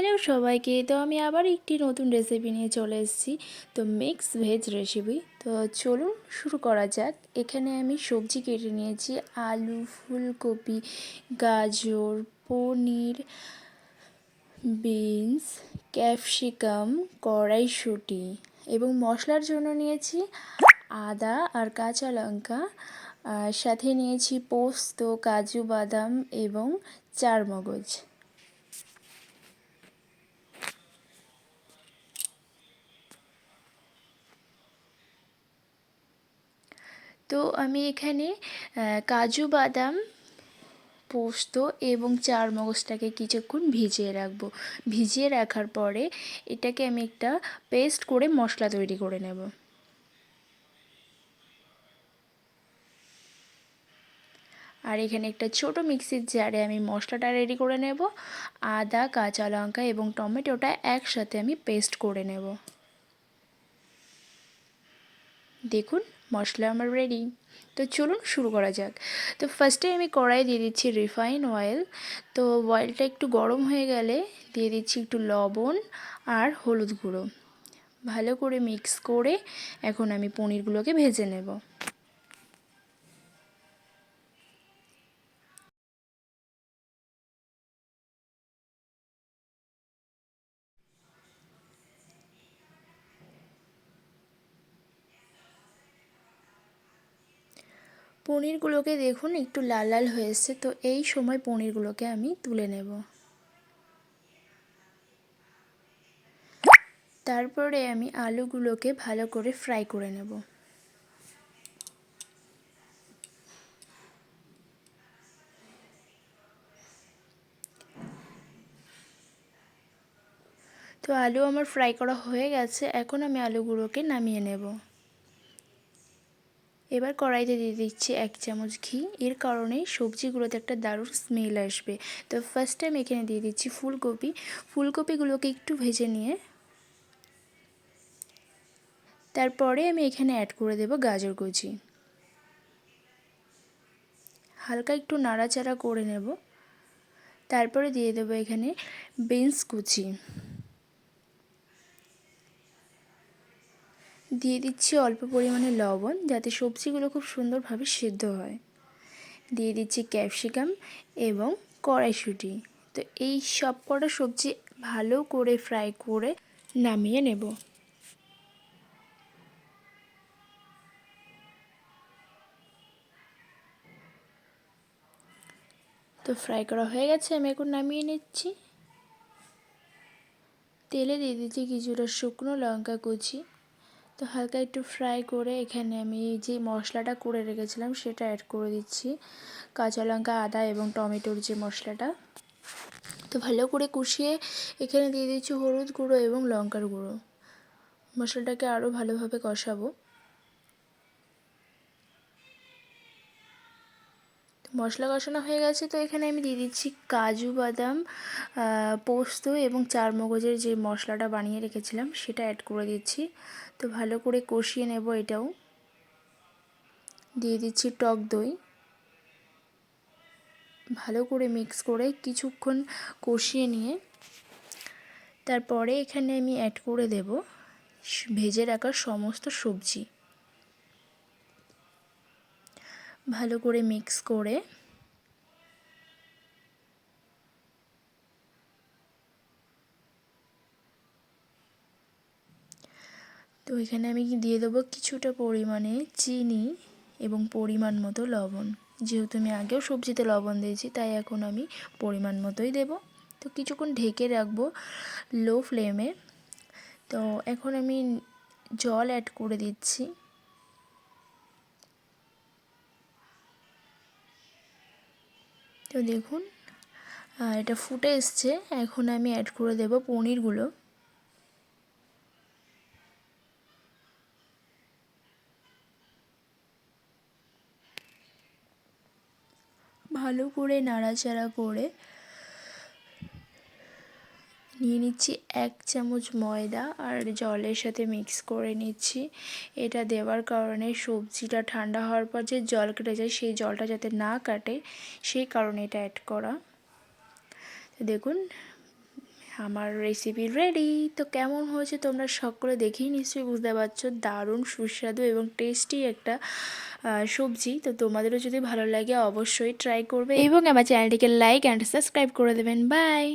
Hello সবাইকে, তো আমি আবার একটি নতুন রেসিপি নিয়ে চলে এসেছি, তো মিক্স ভেজ রেসিপি তো চলুন শুরু করা যাক। এখানে আমি সবজি কেটে নিয়েছি, আলু, ফুলকপি, গাজর, পনির বিনস ক্যাপসিকাম কড়াইশুঁটি এবং মশলার জন্য নিয়েছি আদা আর কাঁচা লঙ্কা। সাথে নিয়েছি পোস্ত, কাজু বাদাম এবং চারমগজ। তো আমি এখানে কাজু বাদাম, পোস্ত এবং চার মগজটাকে কিছুক্ষণ ভিজিয়ে রাখব। ভিজিয়ে রাখার পরে এটাকে আমি একটা পেস্ট করে মশলা তৈরি করে নেব। আর এখানে একটা ছোট মিক্সির জারে আমি মশলাটা রেডি করে নেব। আদা, কাঁচা লঙ্কা এবং টমেটোটা একসাথে আমি পেস্ট করে নেব। দেখুন মশলা আমার রেডি তো চলুন শুরু করা যাক। তো ফার্স্টে আমি কড়াই দিয়ে দিচ্ছি রিফাইন অয়েল তো অয়েলটা একটু গরম হয়ে গেলে দিয়ে দিচ্ছি একটু লবণ আর হলুদ গুঁড়ো। ভালো করে মিক্স করে এখন আমি পনিরগুলোকে ভেজে নেব। পনিরগুলোকে দেখুন, একটু লাল লাল হয়েছে, তো এই সময় পনিরগুলোকে আমি তুলে নেব। তারপরে আমি আলুগুলোকে ভালো করে ফ্রাই করে নেব। তো আলু আমার ফ্রাই করা হয়ে গেছে, এখন আমি আলুগুলোকে নামিয়ে নেব। এবার কড়াইতে দিয়ে দিচ্ছি এক চামচ ঘি। এর কারণে সবজিগুলোতে একটা দারুণ স্মেল আসবে। তো ফার্স্ট টাইম এখানে দিয়ে দিচ্ছি ফুলকপি। ফুলকপিগুলোকে একটু ভেজে নিয়ে তারপরে আমি এখানে অ্যাড করে দেব গাজর কুচি। হালকা একটু নাড়াচাড়া করে নেব। তারপরে দিয়ে দেবো এখানে বিনস কুচি। দিয়ে দিচ্ছি অল্প পরিমাণে লবণ যাতে সবজিগুলো খুব সুন্দরভাবে সেদ্ধ হয়। দিয়ে দিচ্ছি ক্যাপসিকাম এবং কড়াইশুঁটি। তো এই সব কটা সবজি ভালো করে ফ্রাই করে নামিয়ে নেব। তো ফ্রাই করা হয়ে গেছে, আমি এখন নামিয়ে নিচ্ছি। তেলে দিয়ে দিচ্ছি কিছুটা শুকনো লঙ্কা কুচি। তো হালকা একটু ফ্রাই করে এখানে আমি যে মশলাটা করে রেখেছিলাম, সেটা অ্যাড করে দিচ্ছি। কাঁচা লঙ্কা, আদা এবং টমেটোর যে মশলাটা। তো ভালো করে কষিয়ে এখানে দিয়ে দিচ্ছি হলুদ গুঁড়ো এবং লঙ্কার গুঁড়ো। মশলাটাকে আরও ভালোভাবে কষাবো। মশলা কষানো হয়ে গেছে, তো এখানে আমি দিয়ে দিচ্ছি কাজু বাদাম পোস্ত এবং চার মগজের যে মশলাটা বানিয়ে রেখেছিলাম সেটা অ্যাড করে দিচ্ছি। তো ভালো করে কষিয়ে নেব এটাও। দিয়ে দিচ্ছি টক দই। ভালো করে মিক্স করে কিছুক্ষণ কষিয়ে নিয়ে তারপরে এখানে আমি অ্যাড করে দেব। ভেজে রাখা সমস্ত সবজি। ভালো করে মিক্স করে। তো এখানে আমি দিয়ে দেবো কিছুটা পরিমাণে চিনি এবং পরিমাণ মতো লবণ। যেহেতু আমি আগেও সবজিতে লবণ দিয়েছি, তাই এখন আমি পরিমাণ মতোই দেব। তো কিছুক্ষণ ঢেকে রাখব লো ফ্লেমে তো এখন আমি জল অ্যাড করে দিচ্ছি। তো দেখুন এটা ফুটে এসছে। এখন আমি অ্যাড করে দেব পনিরগুলো। ভালো করে নাড়াচাড়া করে নিয়ে নিচ্ছি এক চামচ ময়দা আর জলের সাথে মিক্স করে নিচ্ছি। এটা দেওয়ার কারণে সবজিটা ঠান্ডা হওয়ার পর যে জল কেটে যায়, সেই জলটা যাতে না কাটে, সেই কারণে এটা অ্যাড করা। দেখুন, আমার রেসিপি রেডি তো কেমন হয়েছে তোমরা সকলে দেখেই নিশ্চয়ই বুঝতে পারছ। দারুণ, সুস্বাদু এবং টেস্টি একটা সবজি। তো তোমাদেরও যদি ভালো লাগে অবশ্যই ট্রাই করবে। এবং আমার চ্যানেলটিকে লাইক অ্যান্ড সাবস্ক্রাইব করে দেবেন। বাই